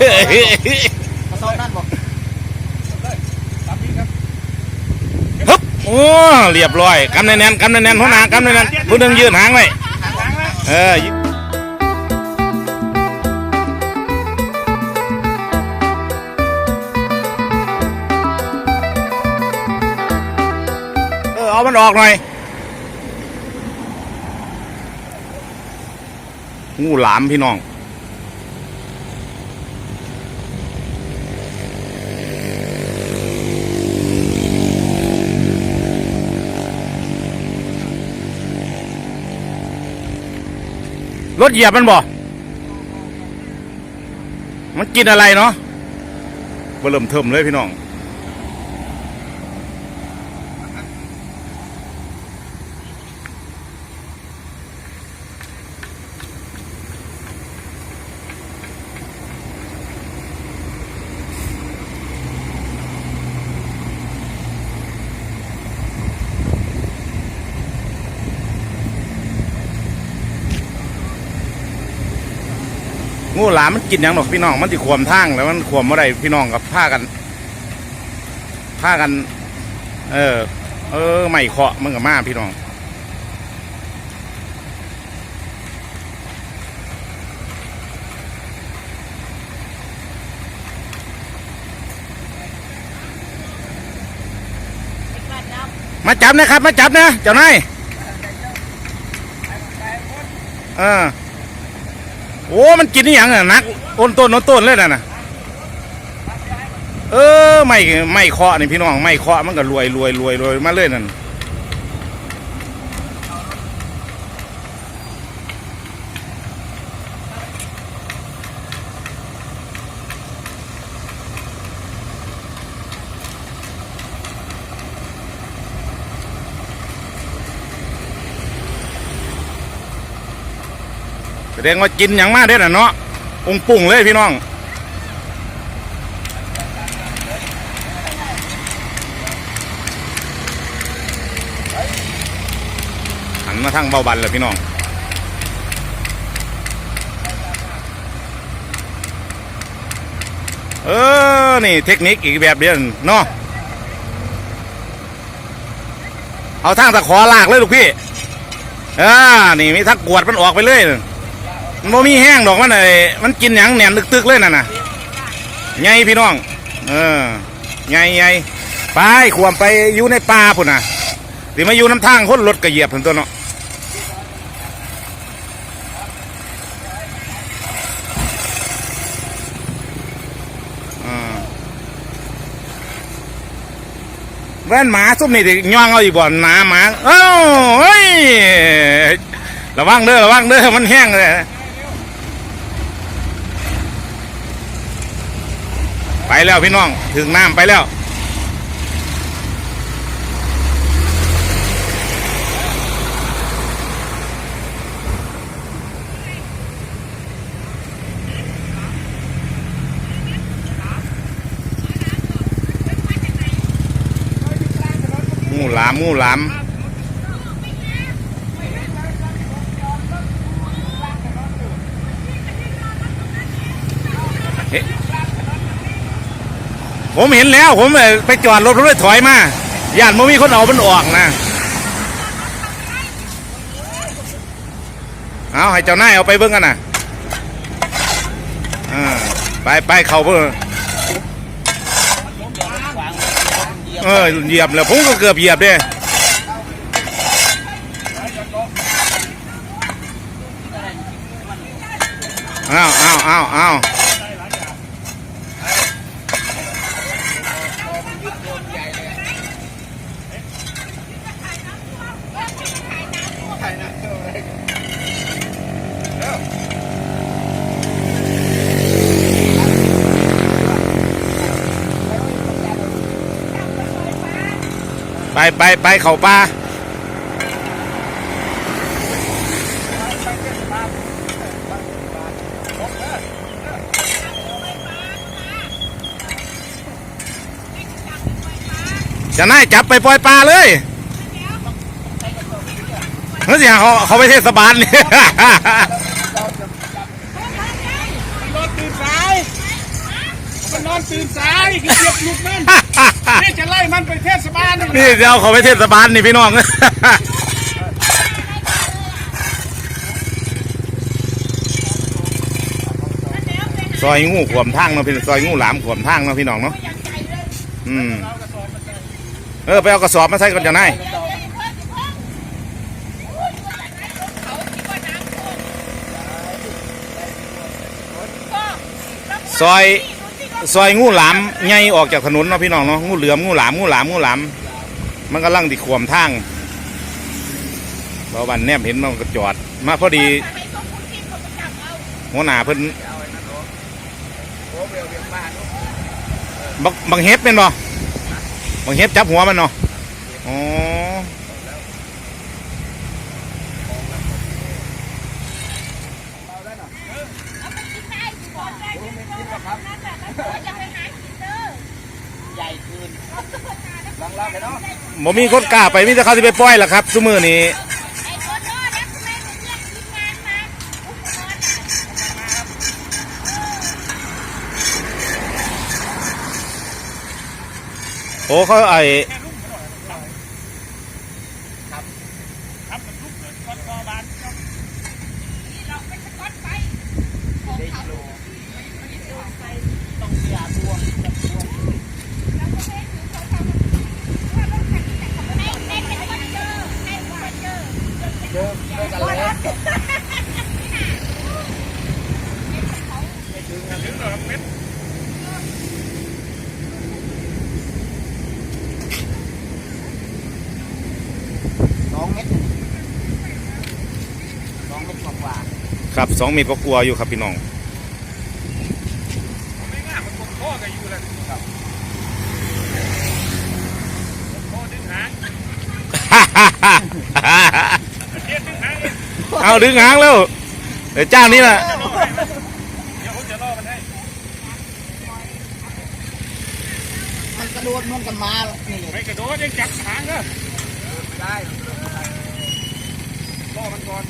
กระสอบนั่นบอกฮึบโอ้เรียบร้อยกำแน่นๆกำแน่นๆหัวหน้ากำแน่นๆผู้หนึงยืนหางไว้เออเออเอามันออกหน่อย งูหลามพี่น้อง รถเหยียบมันบ่ มันกินอะไรเนาะเบิ่มเทิมเลยพี่น้อง งูหลามมันกินยังดอกพี่น้อง มันสิขวมทางแล้วมันขวมเมื่อไรพี่น้องกับผ้ากันผ้ากัน เออ เออไม่เคาะมันกับมาพี่น้องมาจับนะครับ มาจับนะ เจ้านายเออ โอ้มันกินนี่ยังอะนักต้นต้นโน้นต้นเลยน่ะนะเออไม่ไม่เคาะนี่พี่น้องไม่เคาะมันก็รวยรวยรวยรวยมาเลยนั่น ดงว่ากินอย่างมากเด้น่ะเนาะองปุ่งเลยพี่น้อง หันมาทางเบาบันเลยพี่น้องเออ นี่เทคนิคอีกแบบเดียวเนาะ เอาทางตะขอลากเลยลูกพี่ อ่า นี่มีทักกวดมันออกไปเลย มันบ่มีแห้งดอกมันไอ้มันกินหยังแหนมตึกๆเลยนั่นน่ะไงพี่น้อง เออไงไงไปขวมไปอยู่ในป่าพุ่นน่ะสิมาอยู่น้ำทางคนรถกระเหยียบพุ่นตัวเนาะอ่าแว่นหมาซุ่มนี่ดิย่องเอาอีกบ่หนาหมาเอ้าเฮ้ยระวังเด้อระวังเด้อมันแห้งเลย ไป แล้วพี่น้อง ถึงน้ำไปแล้ว งูหลาม งูหลามเฮ้ ผมเห็นแล้ว ผมไปจอดรถผมเลยถอยมาย่านมันมีคนเอามันออกนะ เอาให้เจ้านายเอาไปเบิ้งกันนะอ่าไปไปเขาเพิ่งเออเหยียบแล้วผมก็เกือบเหยียบเด้อ้าวอ้าวอ้าวอ้าว ไปไปไปเขาป่าจะน่ายจับไปปล่อยปลาเลยเฮ้ยเขาเขาไปเทศบาลเนี่ย มันนอนตื่นสายขี้เกียจลุกนั่นนี่จะไล่มันไปเทศบาลนี่นี่เดี๋ยวเขาไปเทศบาลนี่พี่น้องซอยงูขวมทางเนาะพี่ซอยงูหลามขวมทางเนาะพี่น้องเนาะอืมเออไปเอากระสอบมาใส่ก่อนจะนายซอย ซอยงูหลามใหญ่ออกจากถนนเนาะพี่น้องเนาะงูเหลือมงูหลามงูหลามงูหลามมันกำลังติขวมทางเราบันแนมเห็นมันก็จอด มาพอดีหัวหน้าเพิ่นบักบังเฮ็ดเป็นบ่บังเฮ็ดจับหัวมันเนาะอ๋อ บ่มีคนกล้าไปมีแต่เขาสิไปปล่อยล่ะครับซุมือนี้โอ้เขาไอ้ ครับมันลุกเลยก้อนคอบาน สองเม็ดสองเม็ดกว่า ครับสองเมตรก็กลัวอยู่ครับพี่น้องไม่ง่ายมันคงข้อกันอยู่เลยครับข้อดึงหางเทียบดึงหางเองเอาดึงหางแล้วเดี๋ยวเจ้านี้ล่ะเดี๋ยวผมจะล่อมันให้มันกระโดดเหมือนกันมานี่เลยไม่กระโดดยังจับหางเนอะได้ล่อมันก่อน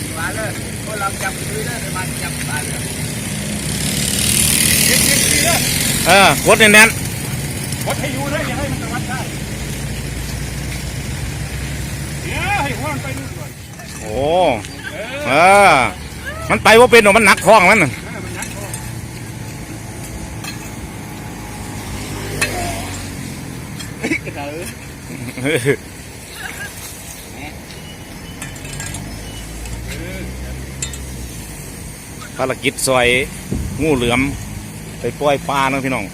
เดี๋ยวล่อมันเราจับมาเลยพวกเราจับมือเลยมันจับมาเลยเย็นเย็นดีเลยเออกดแน่นวัดให้อยู่เลยอย่าให้มันตะวัดได้เดี๋ยวให้หัวมันไปนู่นก่อนๆโอ้เอเอออมันไปว่าเป็นหรอกมันหนักท้องมันน่ะให้มันยัดคอ กระเดอ ภารกิจซอยงูเหลือม ไปปล่อยปลาเนาะพี่น้อง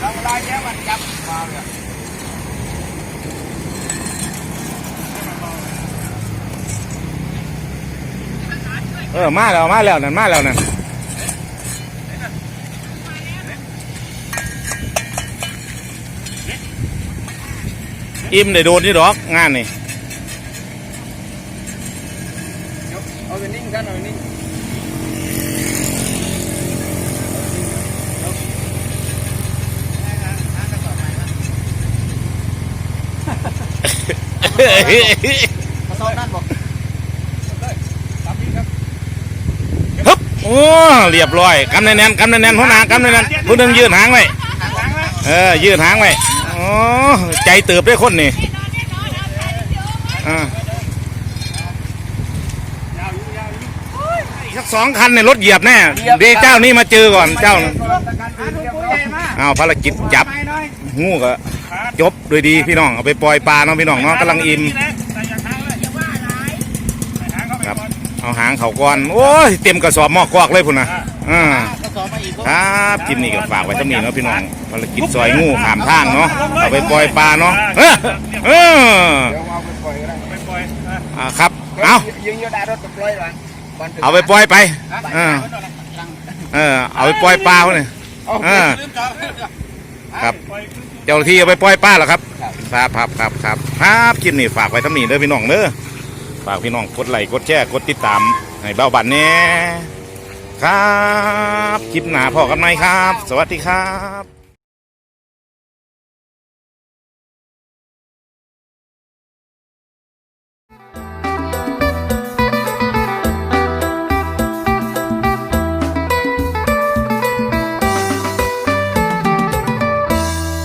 เราเวลาเนี้ยมันจับมาเลยเออมาแล้วมาแล้วนั่นมาแล้วนั่น อิ่มได้โดนนี่ดอกงานนี่เอาไปนิ่งกันเอาไปนิ่งกระสอบนั่นบอกฮึบโอ้เรียบร้อยกำแน่นๆกำแน่นๆหัวหน้ากำแน่นๆผู้หนึงยืดหางไว้หางหางไว้เออยืดหางไว้ อ๋อใจเติบได้คนนี่อ่ายาวอยู่ยาวอยู่อีกสักสองคันในรถเหยียบแน่เดียวเจ้านี่มาเจอก่อนเจ้าตะการคืนเรียบร้อยอ้าวภารกิจจับไปหน่อยงูก็ขาดจบโดยดีพี่น้องเอาไปปล่อยปลาเนาะพี่น้องเนาะกำลังอิ่มใส่ยางหางเลยอย่าว่าอะไรใส่หางเข้าไปครับก่อนเอาหางเขาก่อนโอ้ยเต็มกระสอบหม้อกอกเลยพุ่นนะอ่า ครับคลิปนี้ก็ฝากไว้ทั้งนี้เนาะพี่น้องภารกิจซอยงูขามทางเนาะเอาไปปล่อยปลาเนาะเออเออเดี๋ยวเอาครับเอาเอาไปปล่อยไปเออเออเอาไปปล่อยปลาเขาเนี่ยครับเจ้าที่เอาไปปล่อยปลาเหรอครับครับครับครับครับครับคลิปนี้ฝากไว้ทั้งนี้เด้อพี่น้องเด้อฝากพี่น้องกดไลค์กดแชร์กดติดตามให้เบ้าบันแหน่ย ครับ คลิปหนาพอกันไหมครับ สวัสดีครับ